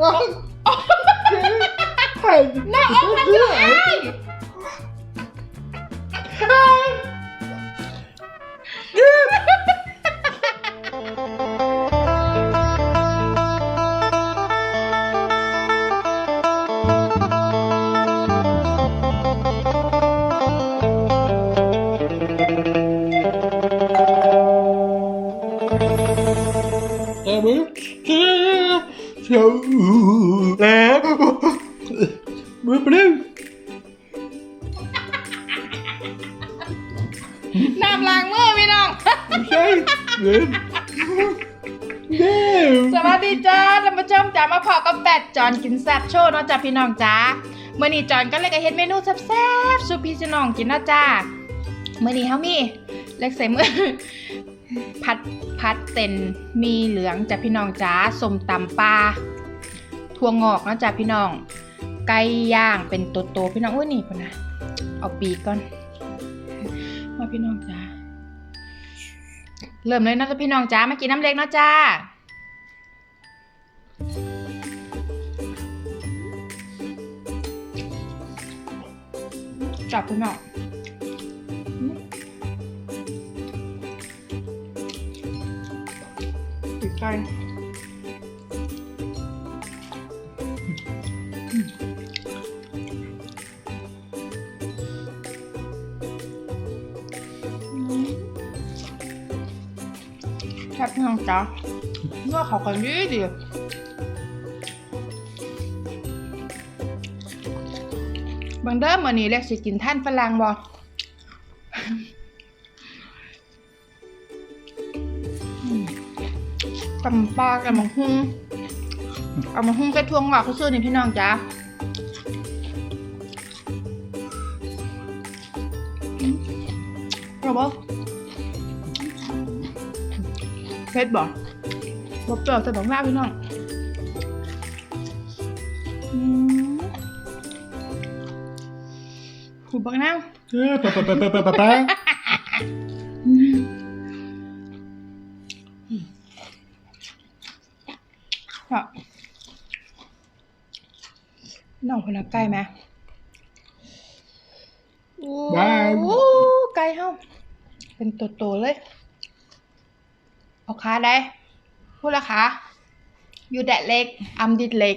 Oh. Hey, no, open your eyes. มือเปล่าน้ำล้างมือพี่น้อง ไม่ใช่เดินเดินสวัสดีจ้าท่านผู้ชมจ้ามาพอกับแปดจอนกินแซ่บโชว์เนาะจ้าพี่น้องจ้าเมื่อนี้จอนก็เลยก็เฮ็ดเมนูแซ่บๆสูพี่น้องกินเนาะจ้าเมื่อนี้เฮามีเล็กใส่มือผัดผัดเส้นมีเหลืองจ้าพี่น้องจ้าสมตำปลาถั่วงอกเนาะจ้าพี่น้อง ไก่ย่างเป็นโตๆพี่น้องอุ้ยนี่พุ่นนะเอาปีกก่อนมาพี่น้องจ้าเริ่มเลยนะจ้าพี่น้องจ้ามากินน้ำเล็กเนาะจ้าจับพี่น้องติดใจ จ้าเนื้อเขากันดีดีบางเดิมวันนี้เรียกสิกินท่านฝรั่งบ่อืมตำปลากับมังหุงเอามังหุงกระทวงหวาเขาซื้อนี่พี่น้องจ้าเอาบ่ เผ็ดบ่บ่เปรี้ยวแต่บอกว่าพี่น้องอืมหูบักน้ำเอ้ยปะปะปะปะปะปะปะค่ะน้องคนละไก่ไหมโอ้บายโหไก่เฮาเป็นตัวโตๆเลย เอาขาได้ พูดละขาอยู่แดดเล็กอัมดิดเล็ก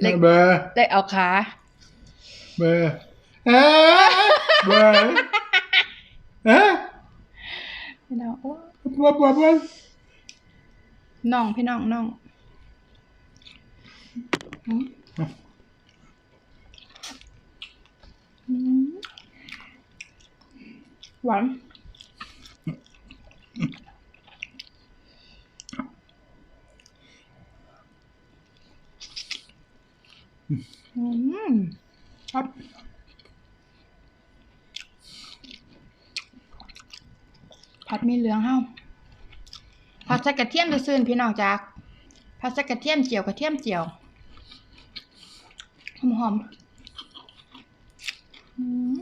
เล็กเบอร์ได้เอาขาเบอร์เอ้ยเบอร์เอ้ยพี่น้องโอ้ปะปะปะน้องพี่น้องน้องอืมอืมหวาน ครับผัดมีเหลืองเฮาผัดใส่กระเทียมซื่อๆพี่น้องจากผัดใส่กระเทียมเจียวกระเทียมเจียวหอมหอมๆอืม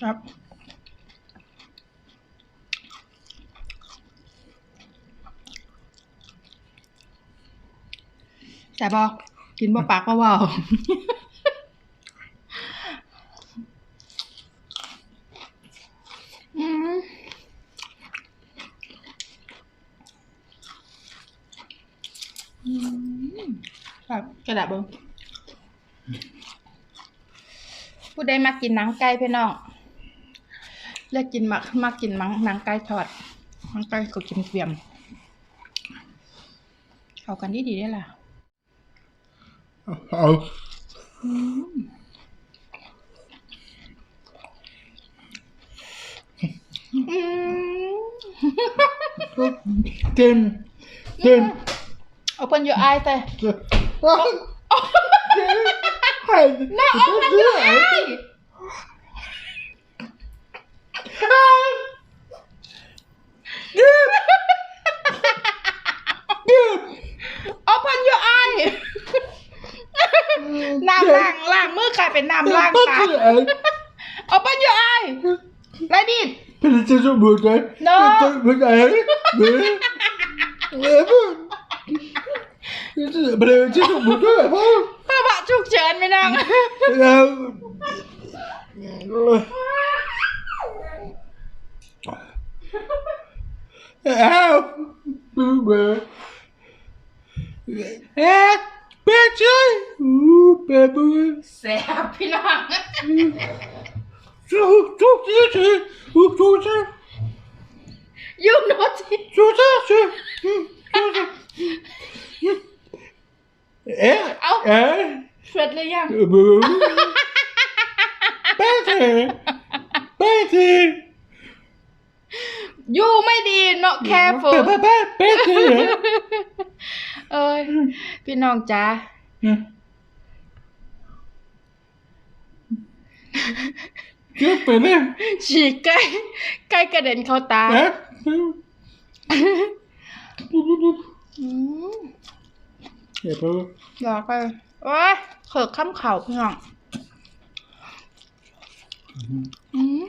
ครับ แต่บอกกินบ่ปากบ่เว้าอืมอืมครับกระดาษเบิ้งผู้ใดมากินหนังไก่พี่น้องเลือกกินมักมากินมังหนังไก่ทอดหนังไก่ก็กินเกรียม เข้ากันดีดีๆได้ล่ะ เอาอืมเต็มเต็ม Open your eye แต่ No open your eye Open your eye น้ำล้างล้างมือกลายเป็นน้ำล้างตา Open your eye Like it Penetration sur mon œil. Non. Mon œil. Mais. Penetration sur mon œil. ภาวะฉุกเฉินไหมน้อง Help! Help! Bitchy! Ooh, baby! แสบพี่น้อง So, so, so, so, so, so, ยูโนจิ so, so, so, Eh? Au. Eh? เสร็จหรือยัง Betty! Betty! ยูไม่ดี not careful Betty! เอ้ ยพี่น้องจ้า Chưa phải lên ฉีกใกล้ใกล้กระเด็นเข้าตา Hả? อืม Dạ bơ อยากไปโอ้ยเขิกข้ามเข่าพี่น้องอืม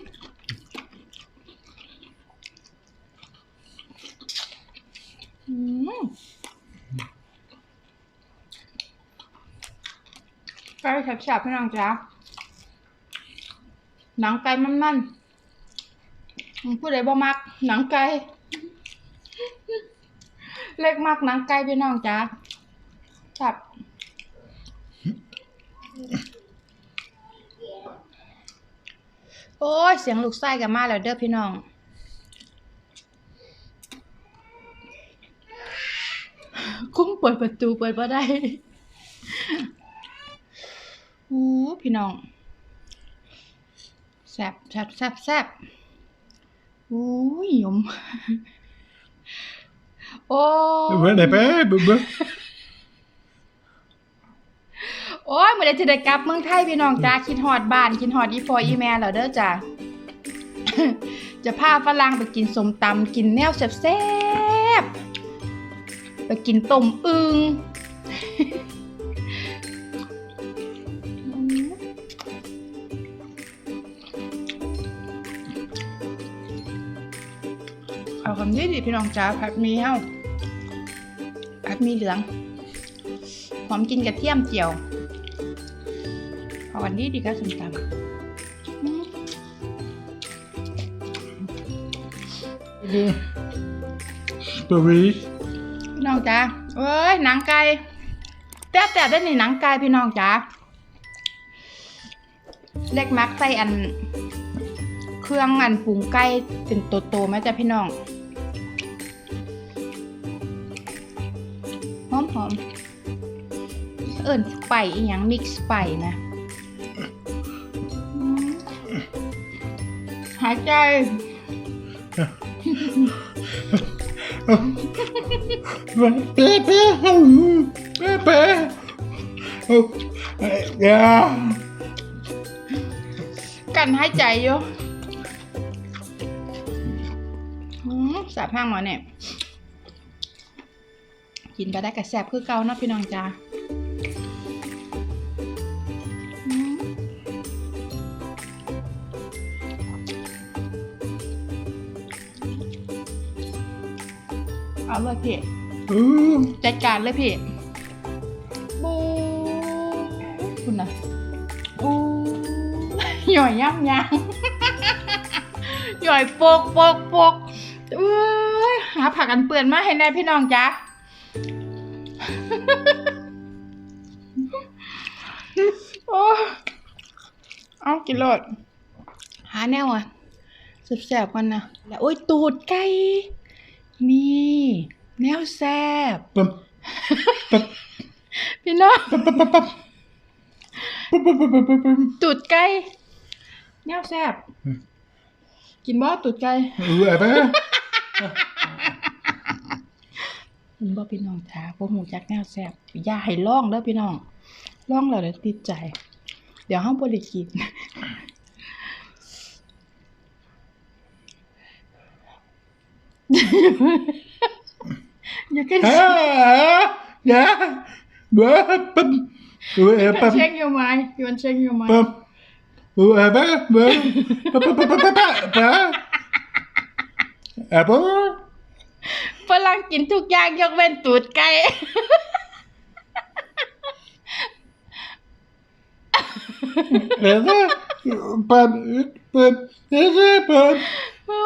อืม ไก่แฉบๆพี่น้องจ้าหนังไก่มันๆอืมผู้ใดบ่มัก หนังไก่เล็กมากหนังไก่พี่น้องจ้าครับโอ้ย เสียงลูกไส้กันมาแล้วเด้อพี่น้อง คุ้มเปิดประตูเปิดบ่ได้ อู้พี่น้องแซบแซบแซบแซบอู้ยยม โอ้ Bơ này bé bơ bơ โอ้ยเมื่อไดจะได้กลับเมืองไทยพี่น้องจ้าคิดฮอดบ้านคิดฮอดอีพออีแม่แล้วเด้อจ้าจะพาฝรั่งไปกินสมตำกินแนวแซ่บๆไปกินต้มอึง คำนี้ดิพี่น้องจ้าผัดหมีเฮ้าผัดหมีเหลืองหอมกินกระเทียมเจียวเอาวันนี้ดีก็สมตำอืม Bơ bì พี่น้องจ้าเอ้ยหนังไก่แต้แต่ได้ในหนังไก่พี่น้องจ้าเล็กมักใส่อัน เครื่องอันปรุงไก่เป็นโตๆไหมจ้ะพี่น้อง อมหอมเอิญไปอีหยังมิกซ์ไปนะอืมหายใจ Bé bé Bé bé Dạ กันหายใจอยู่อืมแสบห้างหมอเนี่ย กินก็ได้กระแสบคือเก่าเนาะพี่น้องจ้าอืมเอาเลยพี่ Ừ จัดการเลยพี่บูคุณนะบูหย่อยย่ำยังหย่อยโปกโปกโปกเอ้ยหาผักกันเปื่อนมาให้แน่พี่น้องจ้า โอ้เอากินโลดหาแนวอะแสบๆกันนะแล้วโอ้ยตูดไก่ นี่ แนวแซบ Bum Bum พี่น้อง Bum bum bum bum Bum bum bum bum bum ตูดไก่แนวแซบกินบ่ตูดไก่ Ừ à bé กินบ่พี่น้องจ้าบ่หูจักแนวแซบอย่าให้ลองเด้อพี่น้องลองแล้วเดี๋ยวติดใจ เดี๋ยวเฮาบ่ได้กินอย่ากัน Hả Dạ Bơ Bum Ừ à เช็ bum คอยู่ไหมยวนเช็คอยู่ไหม Bum Ebbe, ebbe, ebbe, ebbe, ฝรั่งกินทุกอย่างยกเว้นตูดไก่ ebbe, pan, pan, ebbe, pan. โอ้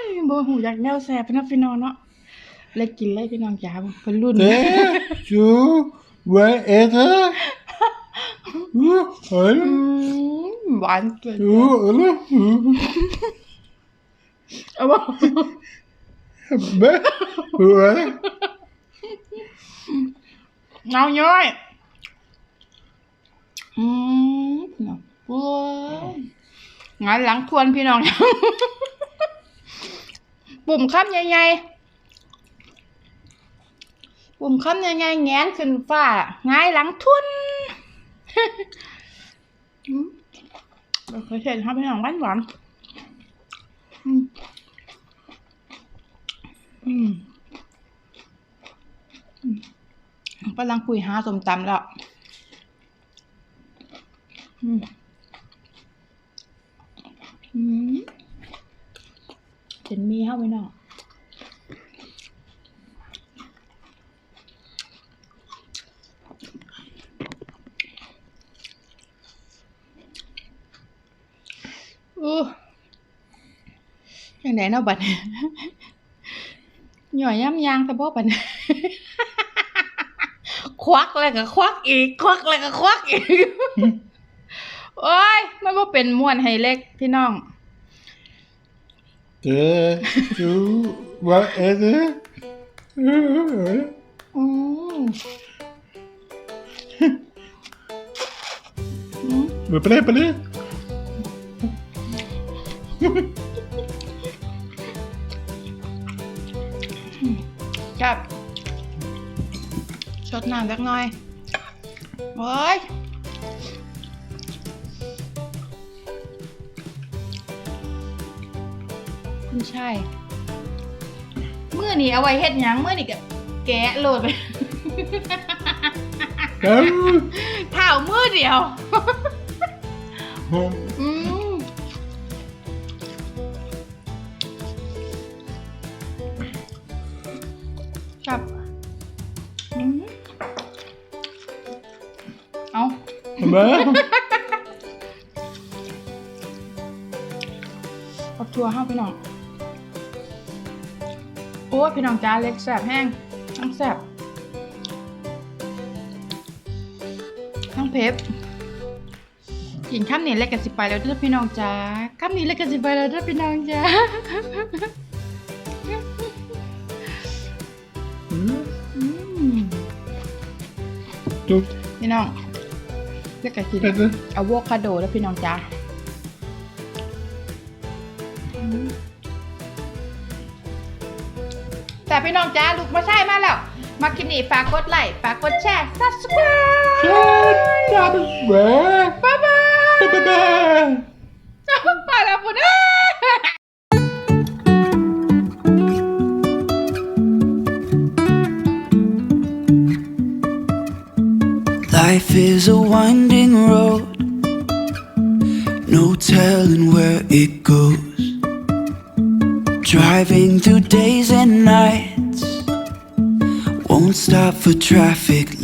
ยบ่หูอยากแนวแสบนะพี่น้องเนาะเลยกินเลยพี่น้องจ๋าเป็นรุ่น Tre, to, one, ete. Uh, อื ein, มหวานเกิน to, alle. เอาบ่ Ebbe, ebbe. เอาย่อยอืมงปัวงานหลังทวนพี่น้อง ปุ่มคำใหญ่ๆปุ่มคำใหญ่ๆแงนขึ้นฟ้าหงายหลังทุนเคยเห็นครับพี่น้องหวานหวานอืมอืม กำลังคุยหาสมตำแล้วเห็นมีเข้าไปเนาะอู้ยังไงเนาะบัดหน่อยย่ำยางแต่บ่บัดนี้ ควักแล้วก็ควักอีก ควักแล้วก็ควักอีก โอ้ย มันบ่เป็นม่วนให้เล็กพี่น้อง Tre, to, one, ete. Uh, อืมอืม Ebbe, ebbe. กับ ชดน้ำสักหน่อยโอ้ยคุณชายมื่อนี้เอาไว้เฮ็ดหยังมื่อนี้ก็แกะโหลดไป Kom. เท้ามือเดียว อืมครับ Ebbe. เอาทัวร์ห้าพี่น้อง โอ้ยพี่น้องจ้าเล็กแสบแห้งทั้งแสบทั้งเพชรกินข้ามนี้เล็กกันสิไปแล้วเด้อพี่น้องจ้าข้ามนี้เล็กกันสิไปแล้วเด้อพี่น้องจ้าอืม To, พี่น้อง เล็กกันกิน ete. อะโวคาโดแล้วพี่น้องจ้าอืมแต่พี่น้องจ้าลูกมาใช่มาแล้ว มาคลิปนี้ฝากกดไลค์ฝากกดแชร์ subscribe Tja, dames, weg. บ๊ายบาย Ebbe, ebbe. ไปแล้วปุ่น it goes. Driving through days and nights, won't stop for traffic